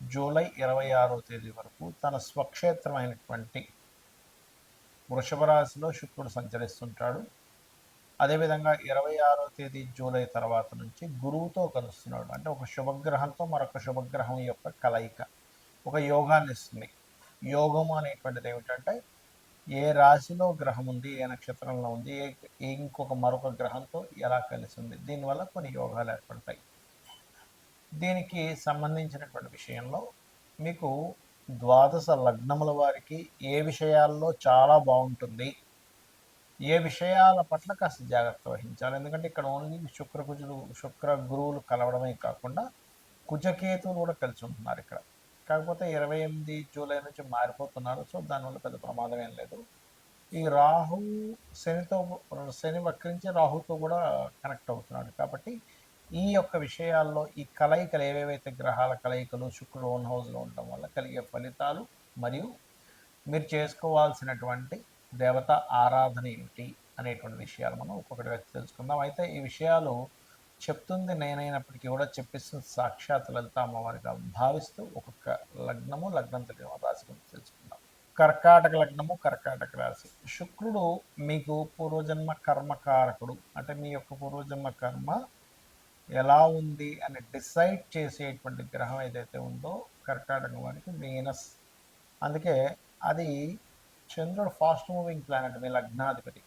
July ఇరవై ఆరో తేదీ వరకు తన స్వక్షేత్రమైనటువంటి వృషభ రాశిలో శుక్రుడు సంచరిస్తుంటాడు. అదేవిధంగా ఇరవై ఆరో తేదీ జూలై తర్వాత నుంచి గురువుతో కలుస్తున్నాడు. అంటే ఒక శుభగ్రహంతో మరొక శుభగ్రహం యొక్క కలయిక ఒక యోగాన్ని ఇస్తుంది. యోగము అనేటువంటిది ఏమిటంటే ఏ రాశిలో గ్రహం ఉంది ఏ నక్షత్రంలో ఉంది ఏ ఏ ఇంకొక మరొక గ్రహంతో ఎలా కలిసి ఉంది దీనివల్ల కొన్ని యోగాలు ఏర్పడతాయి. దీనికి సంబంధించినటువంటి విషయంలో మీకు ద్వాదశ లగ్నముల వారికి ఏ విషయాల్లో చాలా బాగుంటుంది ఏ విషయాల పట్ల కాస్త జాగ్రత్త వహించాలి. ఎందుకంటే ఇక్కడ ఓన్లీ శుక్ర కుజులు శుక్ర గురువులు కలవడమే కాకుండా కుజకేతువులు కూడా కలిసి ఉంటున్నారు ఇక్కడ. కాకపోతే ఇరవై ఎనిమిది జూలై నుంచి మారిపోతున్నారు సో దానివల్ల పెద్ద ప్రమాదం ఏం లేదు. ఈ రాహు శనితో శని వక్రించి రాహుతో కూడా కనెక్ట్ అవుతున్నాడు. కాబట్టి ఈ యొక్క విషయాల్లో ఈ కలయికలు ఏవేవైతే గ్రహాల కలయికలు శుక్రుడు ఓన్ హౌస్లో ఉండటం వల్ల కలిగే ఫలితాలు మరియు మీరు చేసుకోవాల్సినటువంటి దేవత ఆరాధన ఏమిటి అనేటువంటి విషయాలు మనం ఒక్కొక్కటిగా తెలుసుకుందాం. అయితే ఈ విషయాలు చెప్తుంది నేనైనప్పటికీ కూడా చెప్పిస్తుంది సాక్షాత్ లలిత అమ్మవారిగా భావిస్తూ ఒక్కొక్క లగ్నము లగ్నం తెలియని రాశి గురించి తెలుసుకుందాం. కర్కాటక లగ్నము కర్కాటక రాశి. శుక్రుడు మీకు పూర్వజన్మ కర్మకారకుడు. అంటే మీ యొక్క పూర్వజన్మ కర్మ ఎలా ఉంది అని డిసైడ్ చేసేటువంటి గ్రహం ఏదైతే ఉందో కర్కాటకం వారికి వీనస్ అందుకే అది చంద్రుడు ఫాస్ట్ మూవింగ్ ప్లానెట్ మీ లగ్నాధిపతి.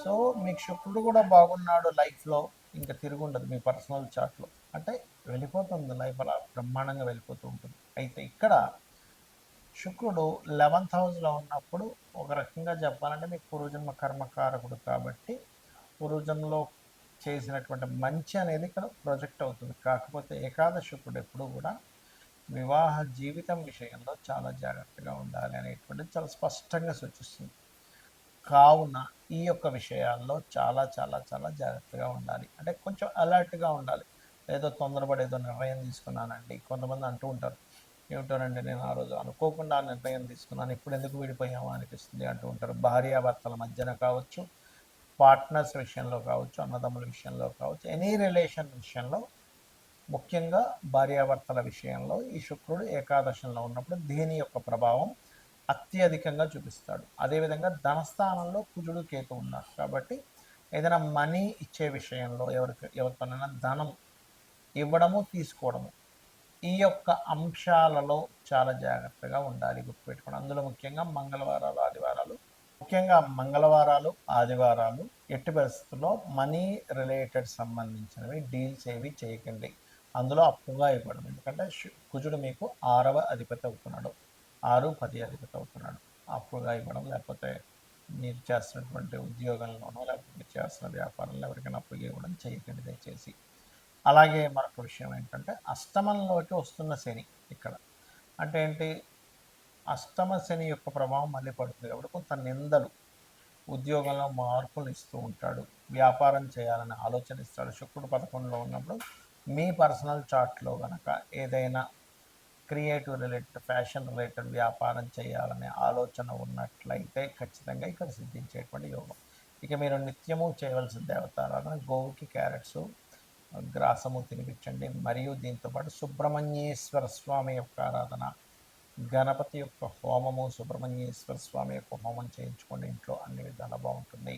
సో మీకు శుక్రుడు కూడా బాగున్నాడు లైఫ్లో ఇంకా తిరుగుండదు మీ పర్సనల్ చాట్లో. అంటే వెళ్ళిపోతుంది లైఫ్ అలా బ్రహ్మాండంగా వెళ్ళిపోతూ ఉంటుంది. అయితే ఇక్కడ శుక్రుడు లెవెన్త్ హౌస్లో ఉన్నప్పుడు ఒక రకంగా చెప్పాలంటే మీకు పూర్వజన్మ కర్మకారకుడు కాబట్టి పూర్వజన్మలో చేసినటువంటి మంచి అనేది ఇక్కడ ప్రొజెక్ట్ అవుతుంది. కాకపోతే ఏకాదశకుడు ఎప్పుడు కూడా వివాహ జీవితం విషయంలో చాలా జాగ్రత్తగా ఉండాలి అనేటువంటిది చాలా స్పష్టంగా సూచిస్తుంది. కావున ఈ యొక్క విషయాల్లో చాలా చాలా చాలా జాగ్రత్తగా ఉండాలి. అంటే కొంచెం అలర్ట్గా ఉండాలి. ఏదో తొందరపడి ఏదో నిర్ణయం తీసుకున్నానండి. కొంతమంది అంటూ ఉంటారు ఏమిటోనండి నేను ఆ రోజు అనుకోకుండా ఆ నిర్ణయం తీసుకున్నాను. ఇప్పుడు ఎందుకు విడిపోయామో అనిపిస్తుంది అంటూ ఉంటారు. భార్యాభర్తల మధ్యన కావచ్చు పార్ట్నర్స్ విషయంలో కావచ్చు అన్నదమ్ముల విషయంలో కావచ్చు ఎనీ రిలేషన్ విషయంలో ముఖ్యంగా భార్యాభర్తల విషయంలో ఈ శుక్రుడు ఏకాదశంలో ఉన్నప్పుడు దీని యొక్క ప్రభావం అత్యధికంగా చూపిస్తాడు. అదేవిధంగా ధనస్థానంలో కుజుడు కేతు ఉన్నారు. కాబట్టి ఏదైనా మనీ ఇచ్చే విషయంలో ఎవరికి ఎవరికైనా ధనం ఇవ్వడము తీసుకోవడము ఈ యొక్క అంశాలలో చాలా జాగ్రత్తగా ఉండాలి గుర్తుపెట్టుకోండి. అందులో ముఖ్యంగా మంగళవారాలు ముఖ్యంగా మంగళవారాలు ఆదివారాలు ఎట్టి పరిస్థితుల్లో మనీ రిలేటెడ్ సంబంధించినవి డీల్స్ ఏవి చేయకండి. అందులో అప్పుగా ఇవ్వడం. ఎందుకంటే కుజుడు మీకు ఆరవ అధిపతి అవుతున్నాడు. ఆరు పది అధిపతి అవుతున్నాడు. అప్పుగా ఇవ్వడం లేకపోతే మీరు చేస్తున్నటువంటి ఉద్యోగంలోనో లేకపోతే చేస్తున్న వ్యాపారంలో ఎవరికైనా అప్పుగా ఇవ్వడం చేయకండి దయచేసి. అలాగే మరొక విషయం ఏంటంటే అష్టమంలోకి వస్తున్న శని ఇక్కడ. అంటే ఏంటి? అష్టమ శని యొక్క ప్రభావం మళ్ళీ పడుతుంది కాబట్టి కొంత నిందలు ఉద్యోగంలో మార్పులు ఇస్తూ ఉంటాడు. వ్యాపారం చేయాలని ఆలోచన ఇస్తాడు శుక్రుడు పదకొండులో ఉన్నప్పుడు మీ పర్సనల్ చార్ట్లో కనుక ఏదైనా క్రియేటివ్ రిలేటెడ్ ఫ్యాషన్ రిలేటెడ్ వ్యాపారం చేయాలనే ఆలోచన ఉన్నట్లయితే ఖచ్చితంగా ఇక్కడ సిద్ధించేటువంటి యోగం. ఇక మీరు నిత్యము చేయవలసిన దేవతారాధన గోవుకి క్యారెట్స్ గ్రాసము తినిపించండి. మరియు దీంతోపాటు సుబ్రహ్మణ్యేశ్వర స్వామి యొక్క ఆరాధన గణపతి యొక్క హోమము సుబ్రహ్మణ్యేశ్వర స్వామి యొక్క హోమం చేయించుకోండి. ఇంట్లో అన్ని విధాలా బాగుంటుంది.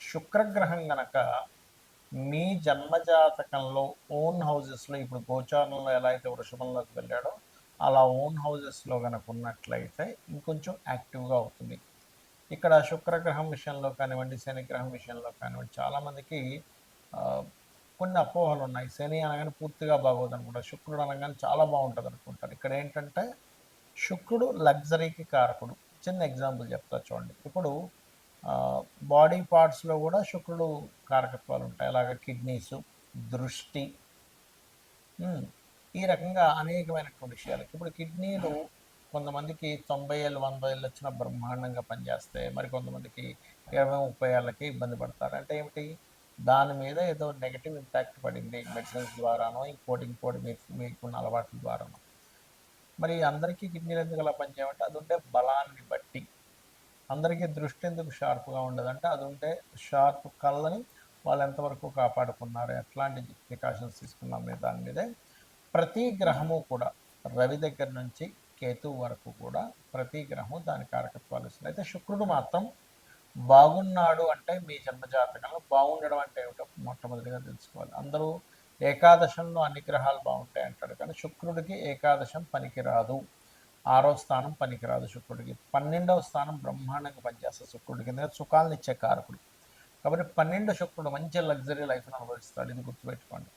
శుక్రగ్రహం గనక మీ జన్మజాతకంలో ఓన్ హౌజెస్లో ఇప్పుడు గోచారంలో ఎలా అయితే వృషభంలోకి వెళ్ళాడో అలా ఓన్ హౌజెస్లో కనుక ఉన్నట్లయితే ఇంకొంచెం యాక్టివ్గా అవుతుంది. ఇక్కడ శుక్రగ్రహం విషయంలో కానివ్వండి శనిగ్రహం విషయంలో కానివ్వండి చాలామందికి కొన్ని అపోహలు ఉన్నాయి శని అనగానే పూర్తిగా బాగోదు అనుకుంటారు శుక్రుడు అనగానే చాలా బాగుంటుంది అనుకుంటారు ఇక్కడ ఏంటంటే శుక్రుడు లగ్జరీకి కారకుడు. చిన్న ఎగ్జాంపుల్ చెప్తా చూడండి. ఇప్పుడు బాడీ పార్ట్స్లో కూడా శుక్రుడు కారకత్వాలు ఉంటాయి. అలాగే కిడ్నీస్ దృష్టి ఈ రకంగా అనేకమైనటువంటి విషయాలు ఇప్పుడు కిడ్నీలు కొంతమందికి తొంభై ఏళ్ళు వంద ఏళ్ళు వచ్చిన బ్రహ్మాండంగా పనిచేస్తాయి మరి కొంతమందికి ఇరవై ముప్పై ఏళ్ళకి ఇబ్బంది పడతారు. అంటే ఏమిటి? దాని మీద ఏదో నెగటివ్ ఇంపాక్ట్ పడింది మెడిసిన్స్ ద్వారానో ఇంకోటి ఇంకోటి మీకు మీకున్న అలవాట్ల ద్వారానో. మరి అందరికీ కిడ్నీలు ఎందుకు అలా పనిచేయమంటే అది ఉంటే బలాన్ని బట్టి. అందరికీ దృష్టి ఎందుకు షార్ప్గా ఉండదంటే అది ఉంటే షార్ప్ కళ్ళని వాళ్ళు ఎంతవరకు కాపాడుకున్నారు ఎట్లాంటి ప్రికాషన్స్ తీసుకున్నాం మీద దాని మీదే. ప్రతి గ్రహము కూడా రవి దగ్గర నుంచి కేతు వరకు కూడా ప్రతి గ్రహము దాని కారకత్వాలు ఇస్తుంది అయితే శుక్రుడు మాత్రం బాగున్నాడు అంటే మీ జన్మజాతకంలో బాగుండడం అంటే ఏమిటో మొట్టమొదటిగా తెలుసుకోవాలి. అందరూ ఏకాదశంలో అన్ని గ్రహాలు బాగుంటాయి అంటాడు కానీ శుక్రుడికి ఏకాదశం పనికిరాదు. ఆరో స్థానం పనికిరాదు శుక్రుడికి. పన్నెండవ స్థానం బ్రహ్మాండంగా పనిచేస్తుంది శుక్రుడికి. ఎందుకంటే సుఖాలను ఇచ్చే కారకుడు. కాబట్టి పన్నెండు శుక్రుడు మంచి లగ్జరీ లైఫ్ను అనుభవిస్తాడు. ఇది గుర్తుపెట్టుకోండి.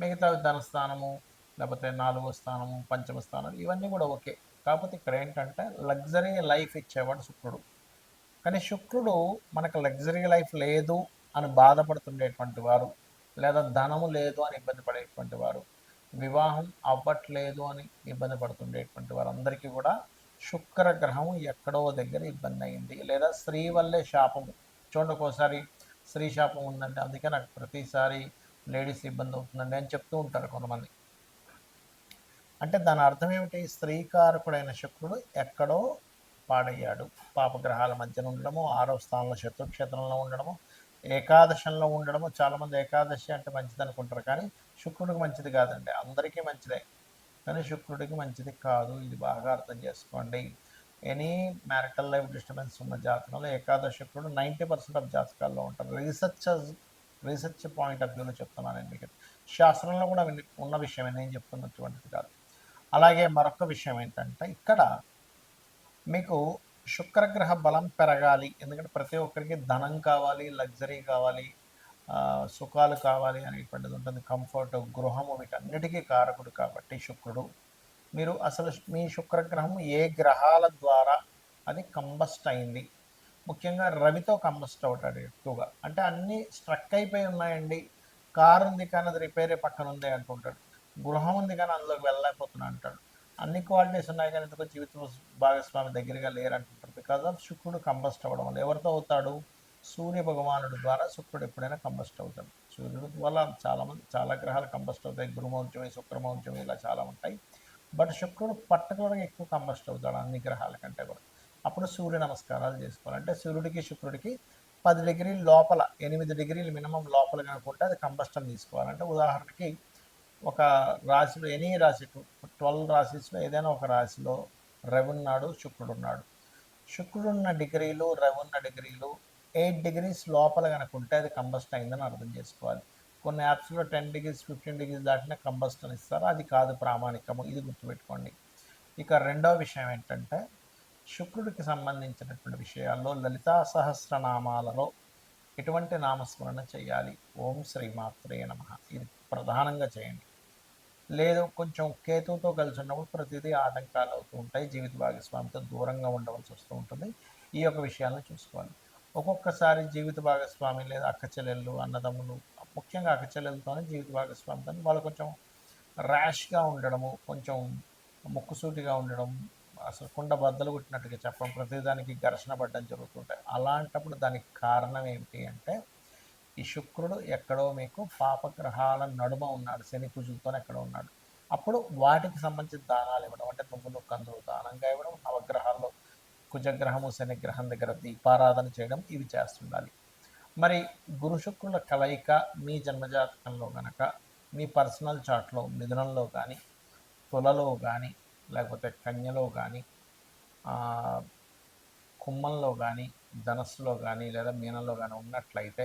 మిగతా ధనస్థానము లేకపోతే నాలుగో స్థానము పంచమ స్థానం ఇవన్నీ కూడా ఓకే. కాకపోతే ఇక్కడ ఏంటంటే లగ్జరీ లైఫ్ ఇచ్చేవాడు శుక్రుడు. కానీ శుక్రుడు మనకు లగ్జరీ లైఫ్ లేదు అని బాధపడుతుండేటువంటి వారు లేదా ధనము లేదు అని ఇబ్బంది పడేటువంటి వారు వివాహం అవ్వట్లేదు అని ఇబ్బంది పడుతుండేటువంటి వారందరికీ కూడా శుక్రగ్రహము ఎక్కడో దగ్గర ఇబ్బంది అయింది. లేదా స్త్రీ వల్లే శాపము. చూడండి ఒక్కోసారి స్త్రీ శాపం ఉందంటే అందుకే నాకు ప్రతిసారి లేడీస్ ఇబ్బంది అవుతుందండి అని చెప్తూ ఉంటారు కొంతమంది. అంటే దాని అర్థం ఏమిటి? స్త్రీకారకుడైన శుక్రుడు ఎక్కడో పాడయ్యాడు. పాపగ్రహాల మధ్యన ఉండడము ఆరో స్థానంలో శత్రుక్షేత్రంలో ఉండడము ఏకాదశంలో ఉండడము చాలామంది ఏకాదశి అంటే మంచిది అనుకుంటారు కానీ శుక్రుడికి మంచిది కాదండి. అందరికీ మంచిదే. కానీ శుక్రుడికి మంచిది కాదు. ఇది బాగా అర్థం చేసుకోండి. ఎనీ మ్యారిటల్ లైఫ్ డిస్టర్బెన్స్ ఉన్న జాతకంలో ఏకాదశ శుక్రుడు నైంటీ పర్సెంట్ ఆఫ్ జాతకాల్లో ఉంటారు. రీసెర్చ్ రీసెర్చ్ పాయింట్ ఆఫ్ వ్యూలో చెప్తున్నాను నేను మీకు. శాస్త్రంలో కూడా ఉన్న విషయం నేను చెప్తున్నటువంటిది కాదు. అలాగే మరొక విషయం ఏంటంటే ఇక్కడ మీకు శుక్రగ్రహ బలం పెరగాలి. ఎందుకంటే ప్రతి ఒక్కరికి ధనం కావాలి లగ్జరీ కావాలి సుఖాలు కావాలి అనేటువంటిది ఉంటుంది. కంఫర్ట్ గృహము వీటన్నిటికీ కారకుడు కాబట్టి శుక్రుడు. మీరు అసలు మీ శుక్రగ్రహం ఏ గ్రహాల ద్వారా అది కంబస్ట్ అయింది? ముఖ్యంగా రవితో కంబస్ట్ అవుతాడు ఎక్కువగా. అంటే అన్నీ స్ట్రక్ అయిపోయి ఉన్నాయండి. కారు ఉంది కానీ అది రిపేరే పక్కన ఉంది అంటుంటాడు. గృహం ఉంది కానీ అందులోకి వెళ్ళలేకపోతున్నా అంటాడు. అన్ని క్వాలిటీస్ ఉన్నాయి కానీ ఎందుకో జీవితం భాగస్వామి దగ్గరగా లేరంటుంటారు. బికాజ్ ఆఫ్ శుక్రుడు కంబస్ట్ అవ్వడం వల్ల ఎవరితో అవుతాడు? సూర్య భగవానుడు ద్వారా శుక్రుడు ఎప్పుడైనా కంబస్ట్ అవుతాడు. సూర్యుడు వల్ల చాలామంది చాలా గ్రహాలు కంబస్ట్ అవుతాయి. గురుమౌంచమి శుక్రమౌంచమి ఇలా చాలా ఉంటాయి. బట్ శుక్రుడు పర్టికులర్గా ఎక్కువ కంబస్ట్ అవుతాడు అన్ని గ్రహాల కంటే కూడా. అప్పుడు సూర్య నమస్కారాలు చేసుకోవాలి. అంటే సూర్యుడికి శుక్రుడికి పది డిగ్రీల లోపల ఎనిమిది డిగ్రీలు మినిమం లోపల కనుకుంటే అది కంబస్టన్ తీసుకోవాలంటే ఉదాహరణకి ఒక రాశిలో ఎనీ రాశి ట్వెల్వ్ రాశిస్లో ఏదైనా ఒక రాశిలో రవి ఉన్నాడు శుక్రుడు ఉన్నాడు. శుక్రుడున్న డిగ్రీలు రవి ఉన్న డిగ్రీలు ఎయిట్ డిగ్రీస్ లోపల కనుకుంటే అది కంబస్ట్ అయిందని అర్థం చేసుకోవాలి. కొన్ని యాప్స్లో టెన్ డిగ్రీస్ ఫిఫ్టీన్ డిగ్రీస్ దాటిన కంబస్ట్ అని ఇస్తారు. అది కాదు ప్రామాణికము. ఇది గుర్తుపెట్టుకోండి. ఇక రెండవ విషయం ఏంటంటే శుక్రుడికి సంబంధించినటువంటి విషయాల్లో లలితా సహస్రనామాలలో ఎటువంటి నామస్మరణ చేయాలి? ఓం శ్రీమాత్రే నమ. ఇది ప్రధానంగా చేయండి. లేదు కొంచెం కేతువుతో కలిసి ఉన్నప్పుడు ప్రతిదీ ఆటంకాలు అవుతూ ఉంటాయి. జీవిత భాగస్వామితో దూరంగా ఉండవలసి వస్తూ ఉంటుంది. ఈ యొక్క విషయాలను చూసుకోవాలి. ఒక్కొక్కసారి జీవిత భాగస్వామి లేదా అక్క చెల్లెళ్ళు అన్నదమ్ములు ముఖ్యంగా అక్క చెల్లెలతోనే జీవిత భాగస్వామితో వాళ్ళు కొంచెం ర్యాష్గా ఉండడము కొంచెం ముక్కుసూటిగా ఉండడం అసలు కుండ బద్దలు కొట్టినట్టుగా చెప్పడం ప్రతిదానికి ఘర్షణ పడడం జరుగుతుంటాయి అలాంటప్పుడు దానికి కారణం ఏమిటి అంటే ఈ శుక్రుడు ఎక్కడో మీకు పాపగ్రహాల నడుమ ఉన్నాడు శని కుజులతో ఎక్కడో ఉన్నాడు. అప్పుడు వాటికి సంబంధించిన దానాలు ఇవ్వడం అంటే నువ్వులు కందులు దానంగా ఇవ్వడం నవగ్రహాల్లో కుజగ్రహము శనిగ్రహం దగ్గర దీపారాధన చేయడం ఇవి చేస్తుండాలి. మరి గురు శుక్రుల కలయిక మీ జన్మజాతకంలో గనక మీ పర్సనల్ చాట్లో మిథునంలో కానీ తులలో కానీ లేకపోతే కన్యలో కానీ కుమ్మంలో కానీ ధనస్సులో కానీ లేదా మీనంలో కానీ ఉన్నట్లయితే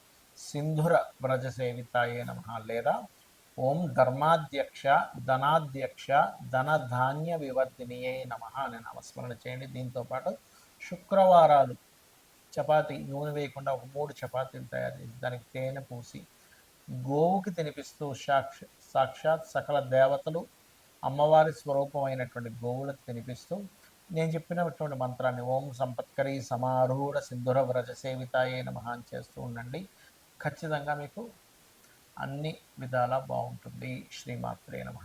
సింధుర వ్రజ సేవితాయే నమ లేదా ఓం ధర్మాధ్యక్ష ధనాధ్యక్ష ధన ధాన్య వివర్ధినియే నమ అని నామస్మరణ చేయండి. దీంతోపాటు శుక్రవారాలు చపాతి నూనె వేయకుండా ఒక మూడు చపాతీలు తయారు చేసి దానికి తేనె పూసి గోవుకి తినిపిస్తూ సాక్ష సాక్షాత్ సకల దేవతలు అమ్మవారి స్వరూపమైనటువంటి గోవులకు తినిపిస్తూ నేను చెప్పినటువంటి మంత్రాన్ని ఓం సంపత్కరి సమారూఢ సింధుర వ్రజ సేవితాయే నమః అని చేస్తూ ఉండండి. ఖచ్చితంగా మీకు అన్ని విధాలా బాగుంటుంది. శ్రీమాత్రే నమ.